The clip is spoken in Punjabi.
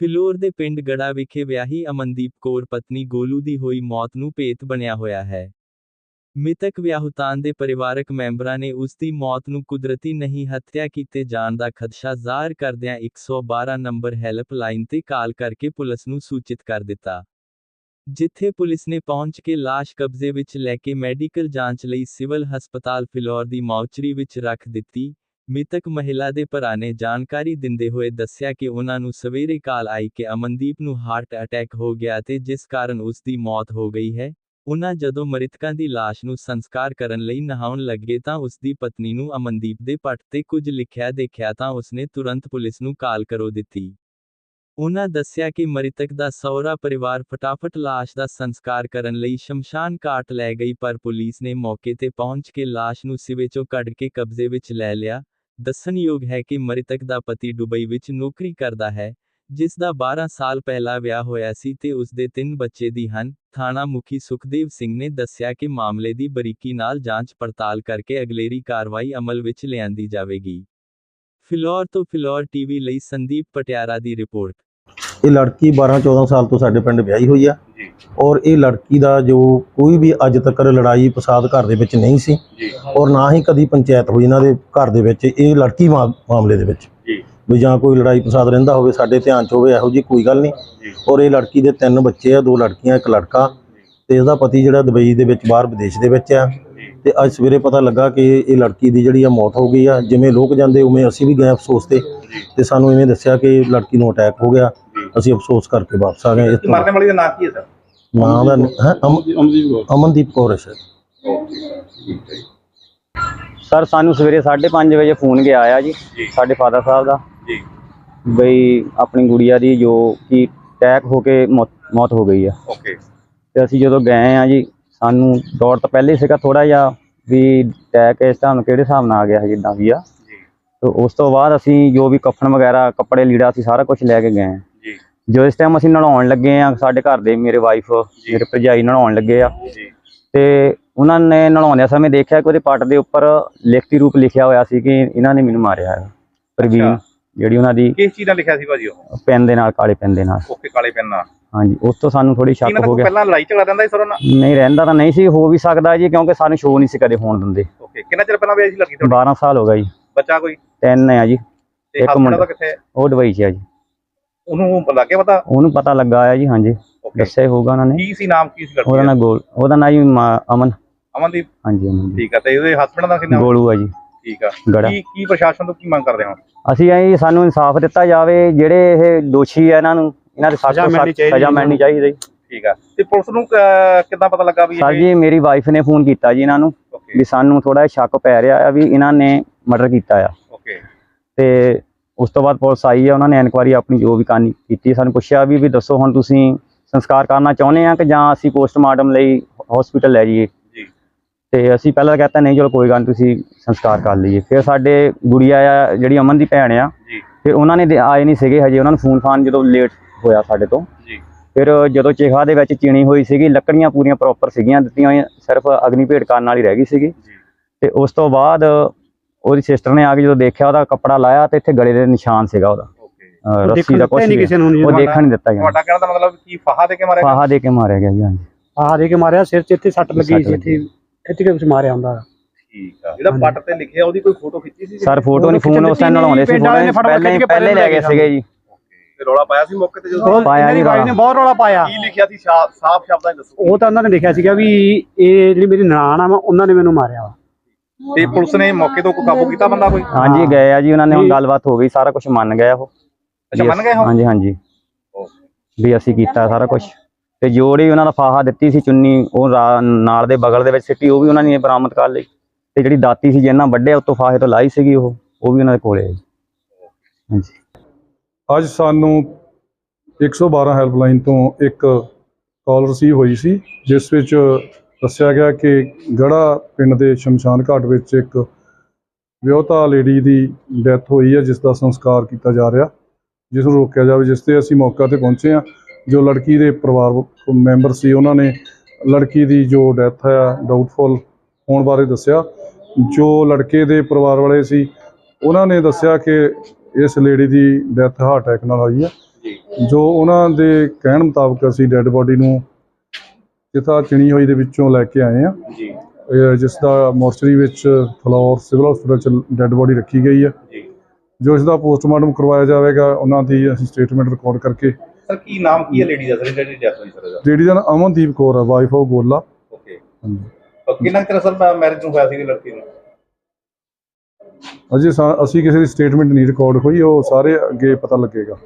ਫਿਲੌਰ ਦੇ ਪਿੰਡ ਗੜਾ ਵਿਖੇ ਵਿਆਹੀ ਅਮਨਦੀਪ ਕੌਰ ਪਤਨੀ ਗੋਲੂ ਦੀ ਹੋਈ ਮੌਤ ਨੂੰ ਭੇਤ ਬਣਿਆ ਹੋਇਆ ਹੈ। ਮ੍ਰਿਤਕ ਵਿਆਹੁਤਾਨ ਦੇ ਪਰਿਵਾਰਕ ਮੈਂਬਰਾਂ ਨੇ ਉਸ ਦੀ ਮੌਤ ਨੂੰ ਕੁਦਰਤੀ ਨਹੀਂ ਹੱਤਿਆ ਕੀਤੇ ਜਾਣ ਦਾ ਖਦਸ਼ਾ ਜ਼ਾਹਰ ਕਰਦਿਆਂ 112 ਨੰਬਰ ਹੈਲਪਲਾਈਨ ਤੇ ਕਾਲ ਕਰਕੇ ਪੁਲਿਸ ਨੂੰ ਸੂਚਿਤ ਕਰ ਦਿੱਤਾ। ਜਿੱਥੇ ਪੁਲਿਸ ਨੇ ਪਹੁੰਚ ਕੇ ਲਾਸ਼ ਕਬਜ਼ੇ ਵਿੱਚ ਲੈ ਕੇ ਮੈਡੀਕਲ ਜਾਂਚ ਲਈ ਸਿਵਲ ਹਸਪਤਾਲ ਫਿਲੌਰ ਦੀ ਮੌਚਰੀ ਵਿੱਚ ਰੱਖ ਦਿੱਤੀ। ਮ੍ਰਿਤਕ ਮਹਿਲਾ ਦੇ ਭਰਾ ਨੇ ਜਾਣਕਾਰੀ ਦਿੰਦੇ ਹੋਏ ਦੱਸਿਆ ਕਿ ਉਹਨਾਂ ਨੂੰ ਸਵੇਰੇ ਕਾਲ ਆਈ ਕਿ ਅਮਨਦੀਪ ਨੂੰ ਹਾਰਟ ਅਟੈਕ ਹੋ ਗਿਆ ਤੇ ਜਿਸ ਕਾਰਨ ਉਸ ਦੀ ਮੌਤ ਹੋ ਗਈ ਹੈ, ਉਹਨਾਂ ਜਦੋਂ ਮ੍ਰਿਤਕਾਂ ਦੀ ਲਾਸ਼ ਨੂੰ ਸੰਸਕਾਰ ਕਰਨ ਲਈ ਨਹਾਉਣ ਲੱਗੇ ਤਾਂ ਉਸ ਦੀ ਪਤਨੀ ਨੂੰ ਅਮਨਦੀਪ ਦੇ ਪੱਟ ਤੇ ਕੁਝ ਲਿਖਿਆ ਦੇਖਿਆ ਤਾਂ ਉਸਨੇ ਤੁਰੰਤ ਪੁਲਿਸ ਨੂੰ ਕਾਲ ਕਰੋ ਦਿੱਤੀ। ਉਹਨਾਂ ਦੱਸਿਆ ਕਿ ਮ੍ਰਿਤਕ ਦਾ ਸਹੁਰਾ ਪਰਿਵਾਰ ਫਟਾਫਟ ਲਾਸ਼ ਦਾ ਸੰਸਕਾਰ ਕਰਨ ਲਈ ਸ਼ਮਸ਼ਾਨ ਘਾਟ ਲੈ ਗਈ ਪਰ ਪੁਲਿਸ ਨੇ ਮੌਕੇ ਤੇ ਪਹੁੰਚ ਕੇ ਲਾਸ਼ ਨੂੰ ਸਿਵੇ ਚੋਂ ਕੱਢ ਕੇ ਕਬਜ਼ੇ ਵਿੱਚ ਲੈ ਲਿਆ ਦੱਸਣਯੋਗ ਹੈ ਕਿ ਮ੍ਰਿਤਕ ਦਾ ਪਤੀ ਦੁਬਈ ਵਿੱਚ ਨੌਕਰੀ ਕਰਦਾ ਹੈ, ਜਿਸ ਦਾ 12 ਸਾਲ ਪਹਿਲਾਂ ਵਿਆਹ ਹੋਇਆ ਸੀ ਤੇ ਉਸ ਦੇ ਤਿੰਨ ਬੱਚੇ ਦੀ ਹਨ। ਥਾਣਾ ਮੁਖੀ ਸੁਖਦੇਵ ਸਿੰਘ ਨੇ ਦੱਸਿਆ ਕਿ ਮਾਮਲੇ ਦੀ ਬਰੀਕੀ ਨਾਲ ਜਾਂਚ ਪੜਤਾਲ ਕਰਕੇ ਅਗਲੇਰੀ ਕਾਰਵਾਈ ਅਮਲ ਵਿੱਚ ਲਿਆਂਦੀ ਜਾਵੇਗੀ। ਫਿਲੌਰ ਤੋਂ ਫਿਲੌਰ ਟੀਵੀ ਲਈ ਸੰਦੀਪ ਪਟਿਆਰਾ ਦੀ ਰਿਪੋਰਟ। ਇਹ ਲੜਕੀ 12-14 ਸਾਲ ਤੋਂ ਸਾਡੇ ਪਿੰਡ ਵਿਆਹੀ ਹੋਈ ਆ। ਔਰ ਇਹ ਲੜਕੀ ਦਾ ਜੋ ਕੋਈ ਵੀ ਅੱਜ ਤੱਕ ਲੜਾਈ ਫਸਾਦ ਘਰ ਦੇ ਵਿੱਚ ਨਹੀਂ ਸੀ ਔਰ ਨਾ ਹੀ ਕਦੀ ਪੰਚਾਇਤ ਹੋਈ ਇਹਨਾਂ ਦੇ ਘਰ ਦੇ ਵਿੱਚ ਇਹ ਲੜਕੀ ਮਾਮਲੇ ਦੇ ਵਿੱਚ। ਵੀ ਜਾਂ ਕੋਈ ਲੜਾਈ ਫਸਾਦ ਰਹਿੰਦਾ ਹੋਵੇ ਸਾਡੇ ਧਿਆਨ 'ਚ ਹੋਵੇ ਇਹੋ ਜੀ ਕੋਈ ਗੱਲ ਨਹੀਂ। ਔਰ ਇਹ ਲੜਕੀ ਦੇ ਤਿੰਨ ਬੱਚੇ ਆ ਦੋ ਲੜਕੀਆਂ ਇੱਕ ਲੜਕਾ। ਤੇ ਇਹਦਾ ਪਤੀ ਜਿਹੜਾ ਦੁਬਈ ਦੇ ਵਿੱਚ ਬਾਹਰ ਵਿਦੇਸ਼ ਦੇ ਵਿੱਚ ਆ। ਤੇ ਅੱਜ ਸਵੇਰੇ ਪਤਾ ਲੱਗਾ ਕਿ ਇਹ ਲੜਕੀ ਦੀ ਜਿਹੜੀ ਆ ਮੌਤ ਹੋ ਗਈ ਆ। ਜਿਵੇਂ ਲੋਕ ਜਾਂਦੇ ਉਵੇਂ ਅਸੀਂ ਵੀ ਗਏ ਅਫਸੋਸ ਤੇ। ਤੇ ਸਾਨੂੰ ਇਵੇਂ ਦੱਸਿਆ ਕਿ ਲੜਕੀ ਨੂੰ ਅਟੈਕ ਹੋ ਗਿਆ। ਅਸੀਂ ਅਫਸੋਸ ਕਰਕੇ ਵਾਪਸ ਆ ਗਏ ਇਸ ਤੋਂ ਮਰਨ ਵਾਲੀ ਦਾ ਨਾਂ ਕੀ ਹੈ ਸਰ? ਨਾਂ ਦਾ ਹੈ ਅਮਨਦੀਪ ਕੌਰ। ਸਰ। ਸਰ ਸਾਨੂੰ ਸਵੇਰੇ 5:30 ਵਜੇ ਫੋਨ ਗਿਆ ਆ ਜੀ ਸਾਡੇ ਫਾਦਰ ਸਾਹਿਬ ਦਾ। ਜੀ। ਬਈ ਆਪਣੀ ਗੁੜੀਆ ਦੀ ਜੋ ਕਿ ਅਟੈਕ ਹੋ ਕੇ ਮੌਤ ਮੌਤ ਹੋ ਗਈ ਆ। ਓਕੇ ਤੇ ਅਸੀਂ ਜਦੋਂ ਗਏ ਆ ਜੀ ਸਾਨੂੰ ਦੌੜ ਤਾਂ ਪਹਿਲੇ ਹੀ ਸੀਗਾ ਥੋੜਾ ਜਿਹਾ ਵੀ ਅਟੈਕ ਇਸ ਨਾਲ ਕਿਹੜੇ ਹਿਸਾਬ ਨਾਲ ਆ ਗਿਆ ਜਿੱਦਾਂ ਵੀ ਆ। ਜੀ। ਤੇ ਉਸ ਤੋਂ ਬਾਅਦ ਅਸੀਂ ਜੋ ਵੀ ਕਫਨ ਵਗੈਰਾ ਕੱਪੜੇ ਲੀੜਾ ਅਸੀਂ ਸਾਰਾ ਕੁਝ ਲੈ ਕੇ ਗਏ ਆ। ਜੀ ਇਸ ਟਾਈਮ ਅਸੀਂ ਨਹਾਉਣ ਲੱਗੇ ਆ ਸਾਡੇ ਘਰ ਦੇ ਮੇਰੇ ਵਾਈਫ ਮੇਰੇ ਭਰਜਾਈ ਨਹਾਉਣ ਲੱਗੇ ਆ। ਤੇ ਉਹਨਾਂ ਨੇ ਨਹਾਉਂਦਿਆਂ ਸਮੇਂ ਦੇਖਿਆ ਕਿ ਉਹਦੇ ਪੱਟ ਦੇ ਉੱਪਰ ਲਿਖਤੀ ਰੂਪ ਲਿਖਿਆ ਹੋਇਆ ਸੀ ਕਿ ਇਹਨਾਂ ਨੇ ਮੈਨੂੰ ਮਾਰਿਆ ਹੈ। ਪ੍ਰਵੀਨ। ਜਿਹੜੀ ਉਹਨਾਂ ਦੀ ਕਿਸ ਚੀਜ਼ ਨਾਲ ਲਿਖਿਆ ਸੀ ਭਾਜੀ ਉਹ? ਪੈਨ ਦੇ ਨਾਲ ਕਾਲੇ ਪੈਨ ਦੇ ਨਾਲ। ਓਕੇ ਕਾਲੇ ਪੈਨ ਨਾਲ। ਹਾਂਜੀ ਉਸ ਤੋਂ ਸਾਨੂੰ ਥੋੜੀ ਸ਼ੱਕ ਹੋ ਗਿਆ। ਪਹਿਲਾਂ ਲੜਾਈ ਝਗੜਾ ਰਹਿੰਦਾ ਸੀ ਸਰ ਉਹਨਾਂ ਨਹੀਂ ਰਹਿੰਦਾ ਤਾਂ ਨਹੀਂ ਸੀ ਹੋ ਵੀ ਸਕਦਾ ਜੀ ਕਿਉਂਕਿ ਸਾਨੂੰ ਸ਼ੋਅ ਨਹੀਂ ਸੀ ਕਦੇ ਹੋਣ ਦਿੰਦੇ। ਓਕੇ ਕਿੰਨਾ ਚਿਰ ਪਹਿਲਾਂ ਵਿਆਹੀ ਸੀ ਲੜਕੀ ਤੁਹਾਡੀ? 12 ਸਾਲ ਹੋ ਗਏ ਜੀ। ਬੱਚਾ ਕੋਈ? ਤਿੰਨ ਆ ਜੀ। ਇੱਕ ਮੁੰਡਾ। ਹੈ? ਉਹ ਦੁਬਈ 'ਚ ਆ ਜੀ। ਉਹਨੂੰ ਲੱਗੇ ਪਤਾ? ਉਹਨੂੰ ਪਤਾ ਲੱਗਾ ਆ ਜੀ ਹਾਂਜੀ। ਦੱਸਿਆ ਹੀ ਹੋਊਗਾ ਉਹਨਾਂ ਨੇ। ਕੀ ਸੀ ਨਾਮ ਕੀ ਸੀ ਲੜਕੀ ਉਹਦਾ ਦਾ? ਨਾਂ ਗੋਲ ਉਹਦਾ ਨਾਂ ਜੀ ਮਾ- ਅਮਨ। ਅਮਨਦੀਪ? ਹਾਂਜੀ ਅਮਨ ਜੀ ਠੀਕ ਹੈ ਤੇ ਉਹਦੇ ਹਸਬੰਡ ਦਾ ਕੀ ਨਾਮ? ਗੋਲੂ ਆ ਜੀ। ਠੀਕ ਆ। ਗੜਾ। ਕੀ ਕੀ ਪ੍ਰਸ਼ਾਸਨ ਤੋਂ ਕੀ ਮੰਗ ਕਰਦੇ ਹੋ? ਅਸੀਂ ਇਹ ਸਾਨੂੰ ਇਨਸਾਫ ਦਿੱਤਾ ਜਾਵੇ ਜਿਹੜੇ ਇਹ ਦੋਸ਼ੀ ਆ ਇਹਨਾਂ ਨੂੰ ਇਹਨਾਂ ਦੇ ਸਖਤ ਸਜ਼ਾ ਮਿਲਣੀ ਚਾਹੀਦੀ ਸਜ਼ਾ ਮਿਲਣੀ ਚਾਹੀਦੀ ਠੀਕ ਆ। ਤੇ ਪੁਲਿਸ ਨੂੰ ਕ- ਕਿੱਦਾਂ ਪਤਾ ਲੱਗਾ ਵੀ ਸਰ ਜੀ ਮੇਰੀ ਵਾਈਫ ਨੇ ਫੋਨ ਕੀਤਾ ਜੀ ਇਹਨਾਂ ਨੂੰ ਓਕੇ ਵੀ ਸਾਨੂੰ ਥੋੜਾ ਸ਼ੱਕ ਪੈ ਰਿਹਾ ਆ ਵੀ ਇਹਨਾਂ ਨੇ ਮਰਡਰ ਕੀਤਾ ਆ। ਓਕੇ ਤੇ ਉਸ ਤੋਂ ਬਾਅਦ ਪੁਲਿਸ ਆਈ ਆ ਉਹਨਾਂ ਨੇ ਇਨਕੁਆਰੀ ਆਪਣੀ ਜੋ ਵੀ ਕਰਨੀ ਕੀਤੀ ਸਾਨੂੰ ਪੁੱਛਿਆ ਵੀ ਵੀ ਦੱਸੋ ਹੁਣ ਤੁਸੀਂ ਸੰਸਕਾਰ ਕਰਨਾ ਚਾਹੁੰਦੇ ਆ ਕਿ ਜਾਂ ਅਸੀਂ ਪੋਸਟਮਾਰਟਮ ਲਈ ਹਸਪੀਟਲ ਲੈ ਜਾਈਏ? ਜੀ। ਤੇ ਅਸੀਂ ਪਹਿਲਾਂ ਕਹਤਾ ਨਹੀਂ ਚਲੋ ਕੋਈ ਗੱਲ ਤੁਸੀਂ ਸੰਸਕਾਰ ਕਰ ਲਈਏ। ਫਿਰ ਸਾਡੇ ਗੁੜੀਆ ਆ ਜਿਹੜੀ ਅਮਨ ਦੀ ਭੈਣ ਆ ਫਿਰ ਉਹਨਾਂ ਨੇ ਆਏ ਨਹੀਂ ਸੀਗੇ ਹਜੇ ਉਹਨਾਂ ਨੂੰ ਫੋਨ ਫਾਨ ਜਦੋਂ ਲੇਟ ਹੋਇਆ ਸਾਡੇ ਤੋਂ। ਜੀ। ਫਿਰ ਜਦੋਂ ਚੇਖਾ ਦੇ ਵਿੱਚ ਚੀਣੀ ਹੋਈ ਸੀਗੀ ਲੱਕੜੀਆਂ ਪੂਰੀਆਂ ਪ੍ਰੋਪਰ ਸੀਗੀਆਂ ਦਿੱਤੀਆਂ ਹੋਈਆਂ ਸਿਰਫ ਅਗਨੀ ਭੇਟ ਕਰਨ ਵਾਲੀ ਰਹਿ ਗਈ ਸੀਗੀ। ਤੇ ਉਸ ਤੋਂ ਬਾਅਦ ਉਹਦੀ ਸਿਸਟਰ ਨੇ ਆ ਕੇ ਜਦੋਂ ਦੇਖਿਆ ਉਹਦਾ ਕੱਪੜਾ ਲਾਇਆ ਤੇ ਇੱਥੇ ਗਲੇ ਦੇ ਨਿਸ਼ਾਨ ਸੀਗਾ ਉਹਦਾ। ਓਕੇ ਅਹ ਰੱਸੀ ਦਾ ਕੁਝ ਨਹੀਂ ਕਿਸੇ ਨੂੰ ਨਹੀਂ ਉਹ ਦੇਖਣ ਨਹੀਂ ਦਿੱਤਾ ਗਿਆ ਤੁਹਾਡਾ ਕਹਿਣ ਦਾ ਮਤਲਬ ਕੀ ਫਾਹਾ ਦੇ ਕੇ ਮਾਰੇ ਫਾਹਾ ਦੇ ਕੇ ਮਾਰਿਆ ਗਿਆ ਜੀ ਹਾਂਜੀ। ਦੇ ਕੇ ਮਾਰਿਆ ਸਿਰ 'ਚ ਇੱਥੇ ਸੱਟ ਲੱਗੀ ਸੱਟ ਸੀ ਇੱਥੇ ਖਿੱਚ ਕੇ ਵਿੱਚ ਮਾਰਿਆ ਹੁੰਦਾ। ਠੀਕ ਆ। ਜਿਹੜਾ ਪੱਟ ਤੇ ਲਿਖਿਆ ਉਹਦੀ ਕੋਈ ਫੋਟੋ ਖਿੱਚੀ ਸੀ? ਸਰ ਫੋਟੋ ਨਹੀਂ ਫੋਨ ਉਸ ਟਾਈਮ ਨਲਾਉਂਦੇ ਸੀ ਪਿੰਡ ਵਾਲਿਆਂ ਨੇ ਫੋਟੋ ਫਟਾਫਟ ਪਹਿਲੇ ਖਿੱਚ ਕੇ ਪਹਿਲੇ ਲੈ ਗਏ ਪਹਿਲੇ ਸੀਗੇ ਜੀ ਤੇ ਰੌਲਾ ਪਾਇਆ ਸੀ ਮੌਕੇ ਤੇ ਜਦੋਂ? ਉਹ ਪਾਇਆ ਦੀ ਨੀ ਵਾਈਫ ਰੌਲਾ। ਨੇ ਬਹੁਤ ਰੌਲਾ ਪਾਇਆ। ਕੀ ਲਿਖਿਆ ਸੀ? ਸਾਫ਼ ਸ਼ਬਦਾਂ 'ਚ ਦੱਸੋ। ਉਹ ਤਾਂ ਉਹਨਾਂ ਨੇ ਲਿਖਿਆ ਸੀਗਾ ਵੀ ਇਹ ਜਿਹੜੀ ਮੇਰੀ ਨਨਾਣ ਆ ਵਾ ਉਹਨਾਂ ਨੇ ਮੈਨੂੰ ਮਾਰਿਆ ਵਾ। ਤੇ ਪੁਲਿਸ ਨੇ ਮੌਕੇ ਤੋਂ ਕੋਈ ਕਾਬੂ ਕੀਤਾ ਬੰਦਾ ਕੋਈ? ਹਾਂਜੀ ਗਏ ਆ ਜੀ ਉਹਨਾਂ ਨੇ ਹੁਣ। ਗੱਲਬਾਤ ਹੋ ਗਈ ਸਾਰਾ ਕੁਝ ਮੰਨ ਗਿਆ ਉਹ। ਅੱਛਾ ਮੰਨ ਗਏ ਉਹ? ਹਾਂਜੀ ਹਾਂਜੀ। ਵੀ ਅਸੀਂ ਕੀਤਾ ਸਾਰਾ ਕੁਝ ਤੇ ਜੋੜੀ ਉਹਨਾਂ ਦਾ ਫਾਹਾ ਦਿੱਤੀ ਸੀ ਚੁੰਨੀ ਉਹ ਨਾਲ ਦੇ ਬਗਲ ਦੇ ਵਿੱਚ ਸਿੱਟੀ ਉਹ ਵੀ ਉਹਨਾਂ ਨੇ ਬਰਾਮਦ ਕਰ ਲਈ। ਤੇ ਜਿਹੜੀ ਦਾਤੀ ਸੀ ਜਿਹਨਾਂ ਵੱਡੇ ਉਤੋਂ ਫਾਹੇ ਤੋਂ ਲਾਈ ਸੀਗੀ ਉਹ ਉਹ ਵੀ ਉਹਨਾਂ ਦੇ ਕੋਲੇ ਹੈ। ਹਾਂਜੀ। ਅੱਜ ਸਾਨੂੰ 112 ਹੈਲਪਲਾਈਨ ਤੋਂ ਇੱਕ ਕਾਲ ਰਿਸੀਵ ਹੋਈ ਸੀ ਜਿਸ ਵਿੱਚ ਦੱਸਿਆ ਗਿਆ ਕਿ ਗੜਾ ਪਿੰਡ ਦੇ ਸ਼ਮਸ਼ਾਨ ਘਾਟ ਵਿੱਚ ਇੱਕ ਵਿਆਹੁਤਾ ਲੇਡੀ ਦੀ ਡੈਥ ਹੋਈ ਹੈ ਜਿਸ ਦਾ ਸੰਸਕਾਰ ਕੀਤਾ ਜਾ ਰਿਹਾ, ਜਿਸ ਨੂੰ ਰੋਕਿਆ ਜਾਵੇ, ਜਿਸ ਤੇ ਅਸੀਂ ਮੌਕਾ ਤੇ ਪਹੁੰਚੇ ਹਾਂ। ਜੋ ਲੜਕੀ ਦੇ ਪਰਿਵਾਰ ਮੈਂਬਰ ਸੀ, ਉਹਨਾਂ ਨੇ ਲੜਕੀ ਦੀ ਜੋ ਡੈਥ ਹੈ ਡਾਊਟਫੁਲ ਹੋਣ ਬਾਰੇ ਦੱਸਿਆ। ਜੋ ਲੜਕੇ ਦੇ ਪਰਿਵਾਰ ਵਾਲੇ ਸੀ, ਉਹਨਾਂ ਨੇ ਦੱਸਿਆ ਕਿ ਇਸ ਲੇਡੀ ਦੀ ਡੈਥ ਹਾਰਟ ਅਟੈਕ ਨਾਲ ਹੋਈ ਹੈ। ਜੋ ਉਹਨਾਂ ਦੇ ਕਹਿਣ ਮੁਤਾਬਕ ਅਸੀਂ ਡੈੱਡ ਬੋਡੀ ਨੂੰ ਜਿੱਥਾ ਚਿਣੀ ਹੋਈ ਦੇ ਵਿੱਚੋਂ ਲੈ ਕੇ ਆਏ ਆ। ਜੀ। ਜਿਸ ਦਾ ਮੋਰਚਰੀ ਵਿੱਚ ਫਲੋਰ ਸਿਵਲ ਹਸਪੀਟਲ ਚ ਡੈੱਡ ਬੋਡੀ ਰੱਖੀ ਗਈ ਹੈ ਜੀ। ਜੋ ਇਸ ਦਾ ਪੋਸਟਮਾਰਟਮ ਕਰਵਾਇਆ ਜਾਵੇਗਾ ਉਹਨਾਂ ਦੀ ਅਸੀਂ ਸਟੇਟਮੈਂਟ ਰਿਕਾਰਡ ਕਰਕੇ। ਸਰ ਕੀ ਨਾਮ ਕੀ ਹੈ ਲੇਡੀ ਦਾ? ਸਰ ਜਿਹੜੀ ਡੈਥ ਹੋਈ ਸਰ ਲੇਡੀ ਦਾ ਨਾਮ ਅਮਨਦੀਪ ਕੌਰ ਹੈ ਵਾਈਫ ਆਫ ਗੋਲਾ ਓਕੇ ਹਾਂਜੀ। ਕਿੰਨਾ ਚਿਰ ਸਰ ਮੈਰਿਜ ਨੂੰ ਹੋਇਆ ਸੀ ਲੜਕੀ ਨੂੰ? ਅਜੇ ਅਸੀਂ ਕਿਸੇ ਦੀ ਸਟੇਟਮੈਂਟ ਨਹੀਂ ਰਿਕਾਰਡ ਹੋਈ ਉਹ ਸਾਰੇ ਅੱਗੇ ਪਤਾ ਲੱਗੇਗਾ।